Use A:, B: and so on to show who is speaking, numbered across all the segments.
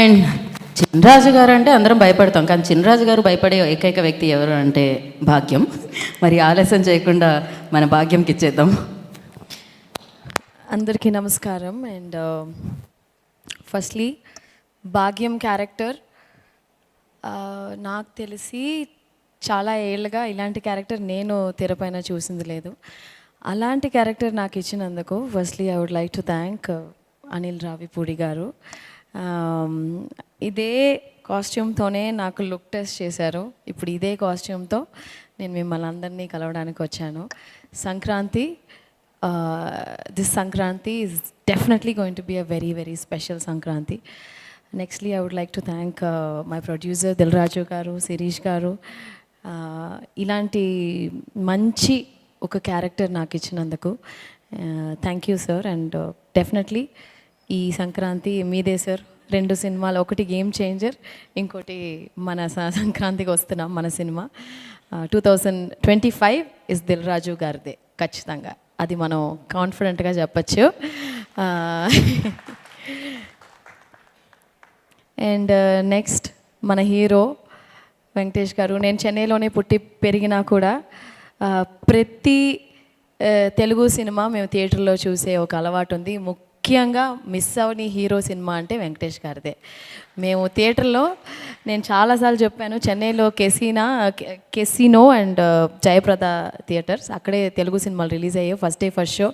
A: And చిన్రాజు గారు అంటే అందరం భయపడతాం కానీ చిన్నరాజు గారు భయపడే ఏకైక వ్యక్తి ఎవరు అంటే భాగ్యం. మరి ఆలస్యం చేయకుండా మన భాగ్యంకి ఇచ్చేద్దాం.
B: అందరికీ నమస్కారం. అండ్ ఫస్ట్లీ భాగ్యం క్యారెక్టర్ నాకు తెలిసి చాలా ఏళ్ళుగా ఇలాంటి క్యారెక్టర్ నేను తెరపైన చూసింది లేదు. అలాంటి క్యారెక్టర్ నాకు ఇచ్చినందుకు firstly I would like to thank Anil Ravipudi గారు. ఇదే కాస్ట్యూమ్తోనే నాకు లుక్ టెస్ట్ చేశారు. ఇప్పుడు ఇదే కాస్ట్యూమ్తో నేను మిమ్మల్ని అందరినీ కలవడానికి వచ్చాను. Sankranti this Sankranti is definitely going to be a very very special Sankranti. Nextly I would like to thank my producer Dil Raju గారు శిరీష్ గారు. ఇలాంటి మంచి ఒక క్యారెక్టర్ నాకు ఇచ్చినందుకు thank you sir and definitely ఈ సంక్రాంతి మీదే సార్. రెండు సినిమాలు ఒకటి గేమ్ చేంజర్ ఇంకోటి మన సంక్రాంతికి వస్తున్నాం మన cinema. Two thousand twenty five is Dil Raju గారిదే ఖచ్చితంగా. అది మనం కాన్ఫిడెంట్గా చెప్పచ్చు. అండ్ నెక్స్ట్ మన హీరో వెంకటేష్ గారు. నేను చెన్నైలోనే పుట్టి పెరిగినా కూడా ప్రతి తెలుగు సినిమా మేము థియేటర్లో చూసే ఒక అలవాటు ఉంది. ముఖ్యంగా మిస్ అవని హీరో సినిమా అంటే వెంకటేష్ గారిదే. మేము థియేటర్లో నేను చాలాసార్లు చెప్పాను చెన్నైలో casino casino and uh, Jayaprada theatres. అక్కడే తెలుగు సినిమాలు రిలీజ్ అయ్యాయి ఫస్ట్ డే ఫస్ట్ షో.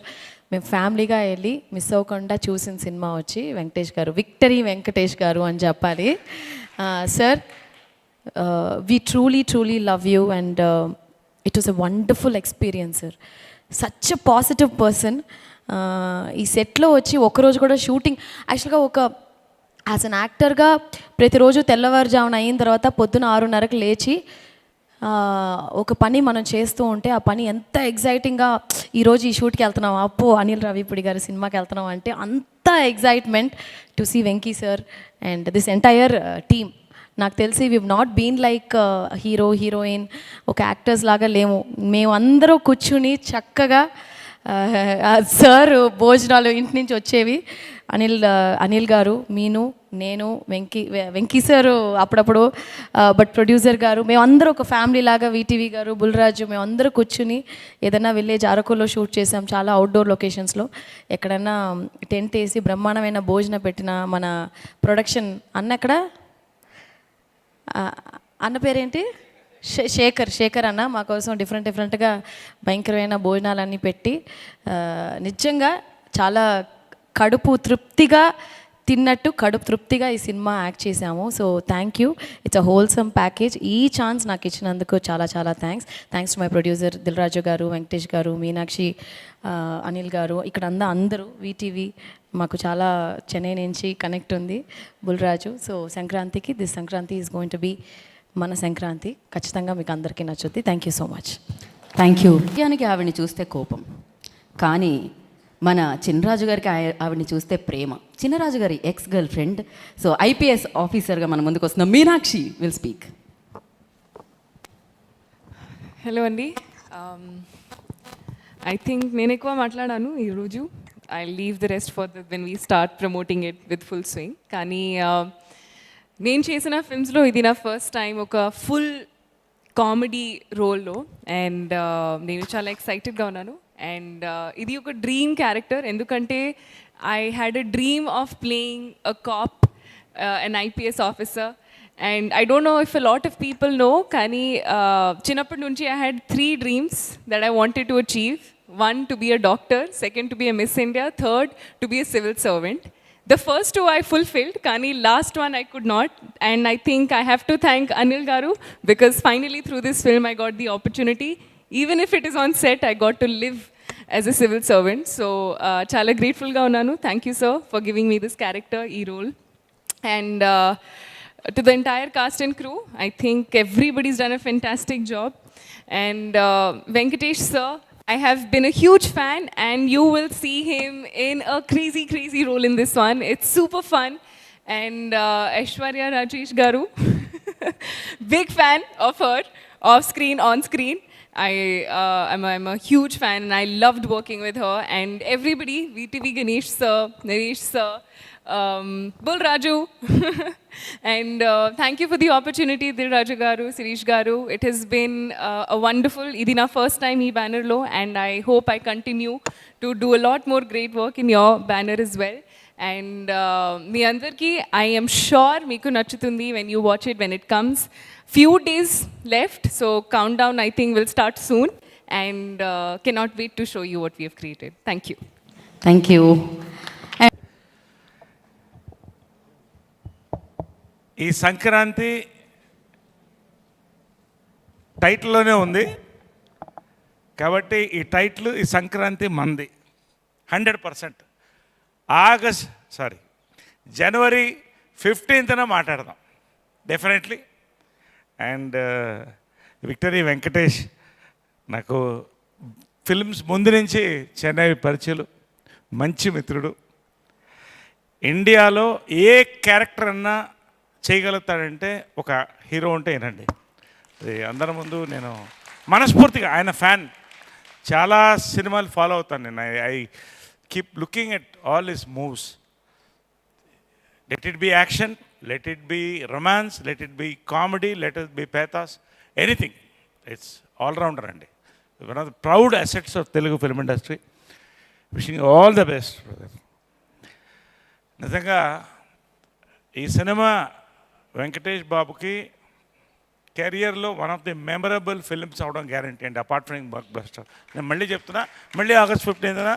B: మేము ఫ్యామిలీగా వెళ్ళి మిస్ అవ్వకుండా చూసిన సినిమా వచ్చి వెంకటేష్ గారు విక్టరీ వెంకటేష్ గారు అని చెప్పాలి. Uh, sir we truly truly love you and it was a wonderful experience sir such a positive person ఈ సెట్లో వచ్చి ఒకరోజు కూడా షూటింగ్ యాక్చువల్గా ఒక యాజ్ అన్ యాక్టర్గా ప్రతిరోజు తెల్లవారుజామున అయిన తర్వాత పొద్దున ఆరున్నరకు లేచి ఒక పని మనం చేస్తూ ఉంటే ఆ పని ఎంత ఎగ్జైటింగ్గా ఈరోజు ఈ షూట్కి వెళ్తున్నాం అప్పో అనిల్ రావిపూడి గారి సినిమాకి వెళ్తున్నాం అంటే అంత excitement to see Venky sir and this entire team. నాకు తెలిసి we not been like hero heroine ఒక యాక్టర్స్ లాగా లేము. మేము అందరూ కూర్చుని చక్కగా సార్ భోజనాలు ఇంటి నుంచి వచ్చేవి. అనిల్ అనిల్ గారు మీను నేను వెంకీ వెంకీ సారు అప్పుడప్పుడు బట్ ప్రొడ్యూసర్ గారు మేమందరూ ఒక ఫ్యామిలీ లాగా వీటీవీ గారు బుల్రాజు మేమందరూ కూర్చుని ఏదైనా విలేజ్ అరకులో షూట్ చేసాం చాలా అవుట్డోర్ లొకేషన్స్లో ఎక్కడైనా టెంట్ వేసి బ్రహ్మాండమైన భోజనం పెట్టిన మన ప్రొడక్షన్ అన్న అక్కడ అన్న పేరేంటి? శేఖర్ శేఖర్ అన్న మా కోసం డిఫరెంట్ డిఫరెంట్గా భయంకరమైన భోజనాలన్నీ పెట్టి నిజంగా చాలా కడుపు తృప్తిగా తిన్నట్టు కడుపు తృప్తిగా ఈ సినిమా యాక్ట్ చేశాము. So thank you it's a wholesome package ఈ ఛాన్స్ నాకు ఇచ్చినందుకు చాలా చాలా thanks thanks to my producer Dil Raju గారు వెంకటేష్ గారు మీనాక్షి అనిల్ గారు. ఇక్కడ అందా అందరూ వీటీవీ మాకు చాలా చెన్నై నుంచి కనెక్ట్ ఉంది బుల్రాజు. సో సంక్రాంతికి this Sankranti is going to be మన సంక్రాంతి ఖచ్చితంగా మీకు అందరికీ నచ్చుద్ది. Thank you so much
A: thank you భాగ్యానికి ఆవిడని చూస్తే కోపం. కానీ మన చినరాజు గారికి ఆవిడని చూస్తే ప్రేమ. చిన్నరాజు గారి ex girl friend so IPS ఆఫీసర్గా మన ముందుకు వస్తున్న మీనాక్షి విల్ స్పీక్
C: హలో అండి. ఐ థింక్ నేను ఎక్కువ మాట్లాడాను ఈరోజు I leave the rest for the when we start promoting it with full swing కానీ uh, నేను చేసిన ఫిల్మ్స్లో ఇది నా ఫస్ట్ టైం ఒక ఫుల్ కామెడీ రోల్లో అండ్ నేను చాలా ఎక్సైటెడ్గా ఉన్నాను. అండ్ ఇది ఒక డ్రీమ్ క్యారెక్టర్ ఎందుకంటే I had a dream of playing a cop an IPS officer and I don't know if a lot of people know కానీ చిన్నప్పటి నుంచి I had three dreams that I wanted to achieve one to be a doctor second to be a Miss India third to be a civil servant The first two I fulfilled, Kani, last one I could not. And I think I have to thank Anil Garu because finally through this film I got the opportunity. Even if it is on set, I got to live as a civil servant. So, uh, chala grateful ga unnanu. Thank you, sir, for giving me this character, e role. And uh, to the entire cast and crew, I think everybody's done a fantastic job. And uh, Venkatesh, sir, I have been a huge fan, and you will see him in a crazy, crazy role in this one. It's super fun. And uh, Aishwarya Rajesh Garu, big fan of her, off screen, on screen. I, uh, I'm, a, I'm a huge fan and I loved working with her and everybody, VTV Ganesh sir, Nareesh sir, um, Raju. and uh, thank you for the opportunity, Dil Raju Garu, Sirish Garu. It has been uh, a wonderful, Idina first time e-banner low and I hope I continue to do a lot more great work in your banner as well. And మీ అందరికీ I'm sure మీకు నచ్చుతుంది when you watch it when it comes few days left so countdown I think will start soon and cannot wait to show you what we have created thank you
A: thank you
D: ఈ సంక్రాంతి టైటిల్లోనే ఉంది. కాబట్టి ఈ title ఈ సంక్రాంతి మంది. Hundred percent. August sorry January ఫిఫ్టీన్త్న మాట్లాడదాం. Definitely and victory Venkatesh నాకు films ముందు నుంచి చెన్నై పరిచయలు మంచి మిత్రుడు. ఇండియాలో ఏ క్యారెక్టర్ అన్నా చేయగలుగుతాడంటే ఒక హీరో ఉంటే ఏనండి అది అందరి ముందు నేను మనస్ఫూర్తిగా ఆయన ఫ్యాన్ చాలా సినిమాలు ఫాలో అవుతాను నేను. I keep looking at all his moves let it be action let it be romance let it be comedy let it be pathos anything it's allrounder అండి. One of the proud assets of Telugu film industry wishing all the best brother నిజంగా ఈ cinema Venkatesh బాబుకి కెరియర్లో one of the memorable films అవడం guarantee అండి apart from blockbuster నేను మళ్ళీ చెప్తున్నా మళ్ళీ ఆగస్ట్ ఫిఫ్టీన్త్న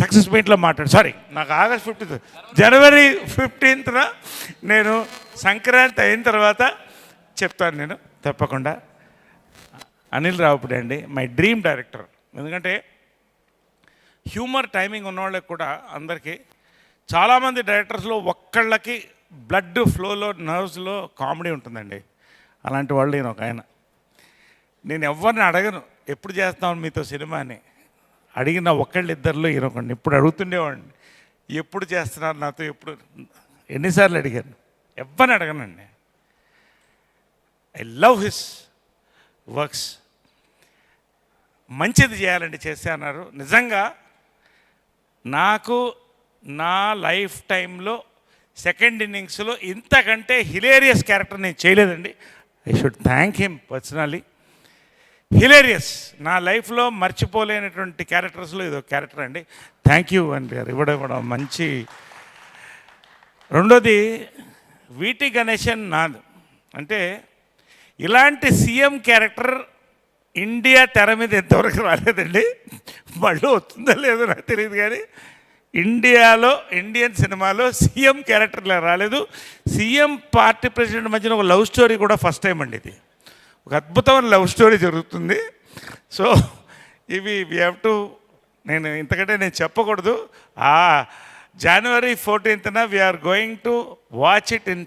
D: సక్సెస్ మీట్లో మాట్లాడు. సారీ నాకు ఆగస్ట్ ఫిఫ్టీన్త్. జనవరి ఫిఫ్టీన్త్న నేను సంక్రాంతి అయిన తర్వాత చెప్తాను నేను తప్పకుండా. అనిల్ రావుపుడి అండి మై డ్రీమ్ డైరెక్టర్. ఎందుకంటే హ్యూమర్ టైమింగ్ ఉన్న వాళ్ళకి కూడా అందరికీ చాలామంది డైరెక్టర్స్లో ఒక్కళ్ళకి బ్లడ్ ఫ్లోలో నర్వ్స్లో కామెడీ ఉంటుందండి. అలాంటి వాళ్ళు నేను ఒక ఆయన. నేను ఎవరిని అడగను ఎప్పుడు చేస్తాను మీతో సినిమా అని అడిగిన ఒకళ్ళిద్దరిలో ఈయన ఇప్పుడు అడుగుతుండేవాడిని ఎప్పుడు చేస్తున్నారు నాతో? ఎప్పుడు? ఎన్నిసార్లు అడిగాను. ఎవరిని అడగనండి. I love his works. మంచిది చేయాలండి చేస్తే అన్నారు. నిజంగా నాకు నా లైఫ్ టైంలో సెకండ్ ఇన్నింగ్స్లో ఇంతకంటే హిలేరియస్ క్యారెక్టర్ నేను చేయలేదండి. I should thank him personally hilarious నా లైఫ్లో మర్చిపోలేనటువంటి క్యారెక్టర్స్లో ఇది ఒక క్యారెక్టర్ అండి థ్యాంక్ యూ అండి గారు ఇవ్వడం ఇవ్వడం మంచి రెండోది వీటి గణేశన్ నాదు అంటే ఇలాంటి సీఎం క్యారెక్టర్ ఇండియా తెర మీద ఎంతవరకు రాలేదండి. మళ్ళీ వస్తుందో లేదో నాకు తెలియదు కానీ ఇండియాలో ఇండియన్ సినిమాలో సీఎం క్యారెక్టర్లా రాలేదు. సీఎం పార్టీ ప్రెసిడెంట్ మధ్యన ఒక లవ్ స్టోరీ కూడా ఫస్ట్ టైం అండి ఇది. ఒక అద్భుతమైన లవ్ స్టోరీ జరుగుతుంది. సో ఇవి వి హ్యావ్ టు నేను ఇంతకంటే నేను చెప్పకూడదు. January ఫోర్టీన్త్న we're going to watch it in